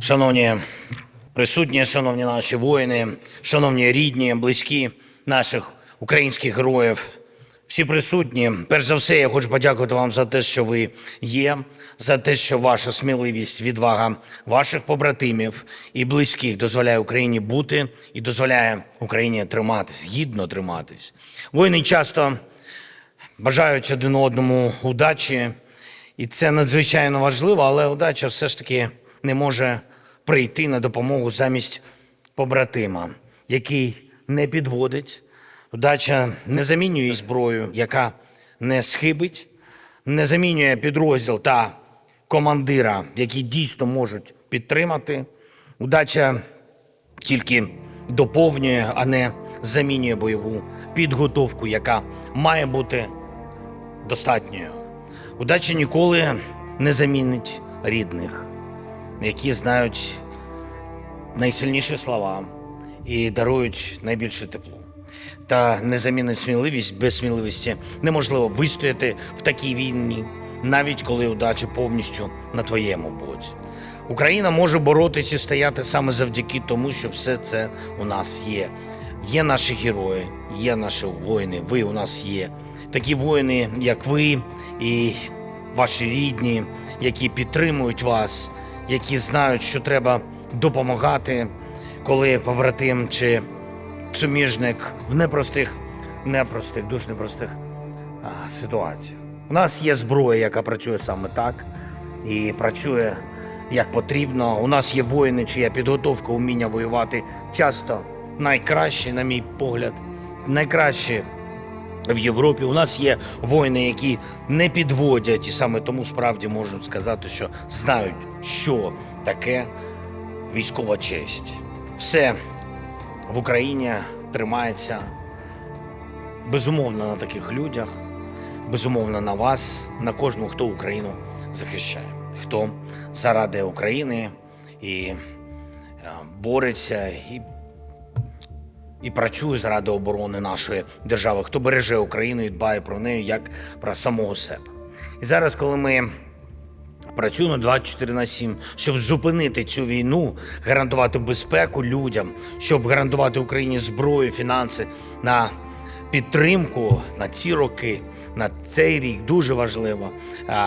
Шановні присутні, шановні наші воїни, шановні рідні, близькі наших українських героїв, всі присутні. Перш за все, я хочу подякувати вам за те, що ви є, за те, що ваша сміливість, відвага ваших побратимів і близьких дозволяє Україні бути і дозволяє Україні триматись, гідно триматись. Воїни часто бажають один одному удачі, і це надзвичайно важливо, але удача все ж таки не може прийти на допомогу замість побратима, який не підводить. Удача не замінює зброю, яка не схибить, не замінює підрозділ та командира, які дійсно можуть підтримати. Удача тільки доповнює, а не замінює бойову підготовку, яка має бути достатньою. Удача ніколи не замінить рідних, які знають найсильніші слова і дарують найбільше тепло. Та не замінить сміливість без сміливості неможливо вистояти в такій війні, навіть коли удача повністю на твоєму боці. Україна може боротися і стояти саме завдяки тому, що все це у нас є. Є наші герої, є наші воїни. Ви у нас є. Такі воїни, як ви, і ваші рідні, які підтримують вас, які знають, що треба допомагати, коли побратим чи суміжник в непростих, непростих, дуже непростих ситуаціях. У нас є зброя, яка працює саме так і працює як потрібно. У нас є воїни, чия підготовка, уміння воювати часто найкращі, на мій погляд, найкращі в Європі. У нас є воїни, які не підводять, і саме тому справді можу сказати, що знають, що таке військова честь. Все в Україні тримається безумовно на таких людях, безумовно на вас, на кожному, хто Україну захищає, хто заради України і е, бореться і і працює заради оборони нашої держави, хто береже Україну і дбає про неї як про самого себе. І зараз, коли ми працюємо 24 на 7, щоб зупинити цю війну, гарантувати безпеку людям, щоб гарантувати Україні зброю, фінанси на підтримку на ці роки. На цей рік дуже важливо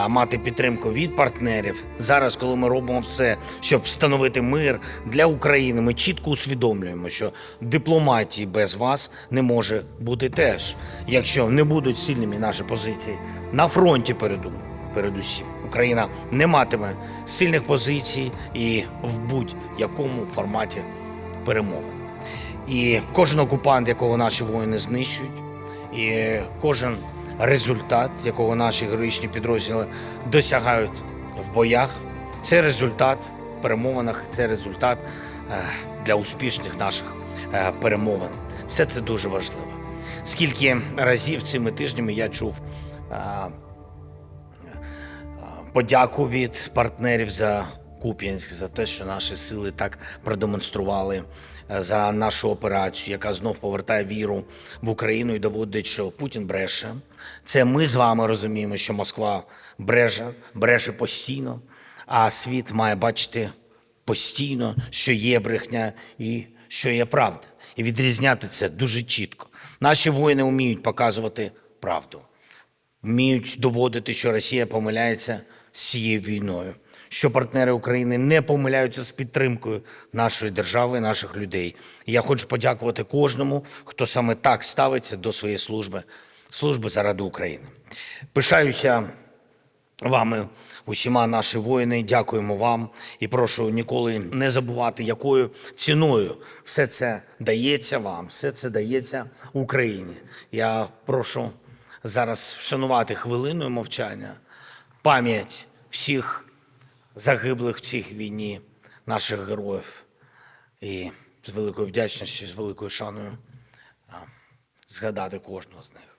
мати підтримку від партнерів. Зараз, коли ми робимо все, щоб встановити мир для України, ми чітко усвідомлюємо, що дипломатії без вас не може бути теж, якщо не будуть сильними наші позиції на фронті переду, передусім. Україна не матиме сильних позицій і в будь-якому форматі перемовин. І кожен окупант, якого наші воїни знищують, і кожен результат, якого наші героїчні підрозділи досягають в боях, це результат в перемовинах, це результат е, для успішних наших е, перемовин. Все це дуже важливо. Скільки разів цими тижнями я чув е, подяку від партнерів за Куп'янськ, за те, що наші сили так продемонстрували е, за нашу операцію, яка знов повертає віру в Україну і доводить, що Путін бреше. Це ми з вами розуміємо, що Москва бреше, бреше постійно, а світ має бачити постійно, що є брехня і що є правда. І відрізняти це дуже чітко. Наші воїни вміють показувати правду вміють доводити, що Росія помиляється з цією війною, що партнери України не помиляються з підтримкою нашої держави, наших людей. І я хочу подякувати кожному, хто саме так ставиться до своєї служби, служби заради України. Пишаюся вами, усіма наші воїни. Дякуємо вам і прошу ніколи не забувати, якою ціною все це дається вам, все це дається Україні. Я прошу зараз вшанувати хвилиною мовчання пам'ять всіх загиблих в цій війні наших героїв. І з великою вдячністю, з великою шаною згадати кожного з них.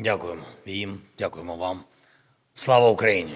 Дякуємо їм, дякуємо вам. Слава Україні!